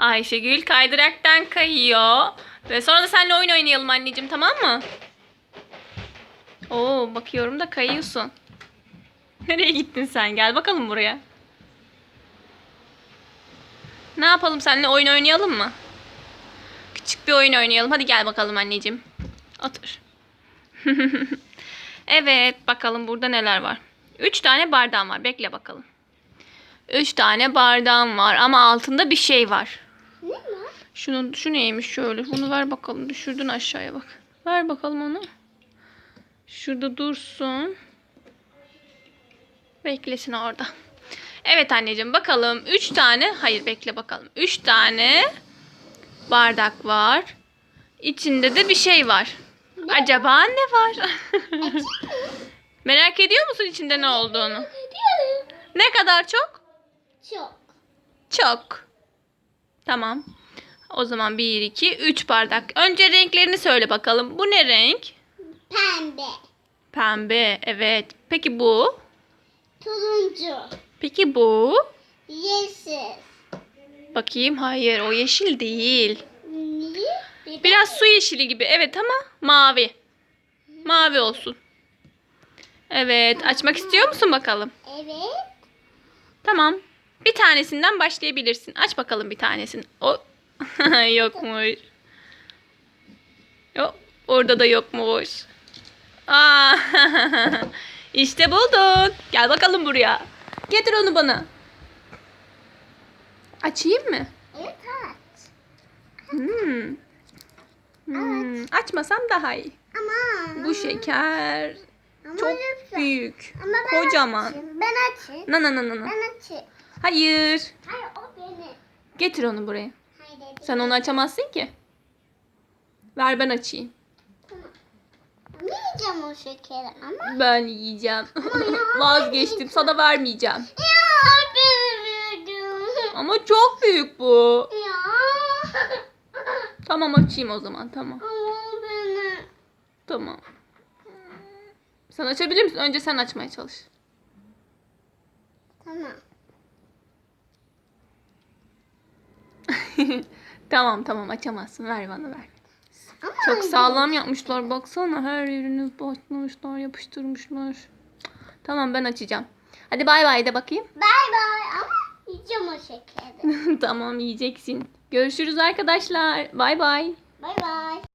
Ayşegül kaydıraktan kayıyor. Ve sonra da seninle oyun oynayalım anneciğim tamam mı? Oo bakıyorum da kayıyorsun. Nereye gittin sen? Gel bakalım buraya. Ne yapalım seninle oyun oynayalım mı? Küçük bir oyun oynayalım. Hadi gel bakalım anneciğim. Otur. evet bakalım burada neler var. Üç tane bardağım var. Bekle bakalım. Üç tane bardağım var ama altında bir şey var. Ne var? Şunu, şu neymiş şöyle. Bunu ver bakalım. Düşürdün aşağıya bak. Ver bakalım onu. Şurada dursun. Beklesin orada. Evet anneciğim bakalım. Üç tane. Hayır bekle bakalım. Üç tane bardak var. İçinde de bir şey var. Acaba ne var? Merak ediyor musun içinde ne olduğunu? Ne kadar çok? Çok. Çok. Tamam. O zaman 1, 2, 3 bardak. Önce renklerini söyle bakalım. Bu ne renk? Pembe. Pembe. Evet. Peki bu? Turuncu. Peki bu? Yeşil. Bakayım. Hayır, o yeşil değil. Niye? Biraz su yeşili gibi. Evet ama mavi. Mavi olsun. Evet. Açmak istiyor musun bakalım? Evet. Tamam. Bir tanesinden başlayabilirsin. Aç bakalım bir tanesini. O yokmuş. Yok, orada da yokmuş. Aa, işte buldun. Gel bakalım buraya. Getir onu bana. Açayım mı? Evet aç. Hmm. Hmm, Açmasam daha iyi. Ama. Bu şeker Ama çok lütfen. büyük. Ama ben Kocaman. açayım. Ben açayım. Na na na na na. Ben açayım. Hayır. Hayır o benim. Getir onu buraya. Sen onu açamazsın ki. Ver ben açayım. Ne yiyeceğim o şekeri ama? Ben yiyeceğim. Vazgeçtim. Sana vermeyeceğim. Ya bilmiyorum. Ama çok büyük bu. Ya. Tamam açayım o zaman. Tamam. Ama beni. Tamam. Sen açabilir misin? Önce sen açmaya çalış. Tamam. tamam tamam açamazsın. Ver bana ver. Ama Çok sağlam yapmışlar. Baksana her yerini batlamışlar, yapıştırmışlar. Tamam ben açacağım. Hadi bay bay de bakayım. Bay bay ama yiyeceğim o şekeri. tamam yiyeceksin. Görüşürüz arkadaşlar. Bay bay. Bay bay.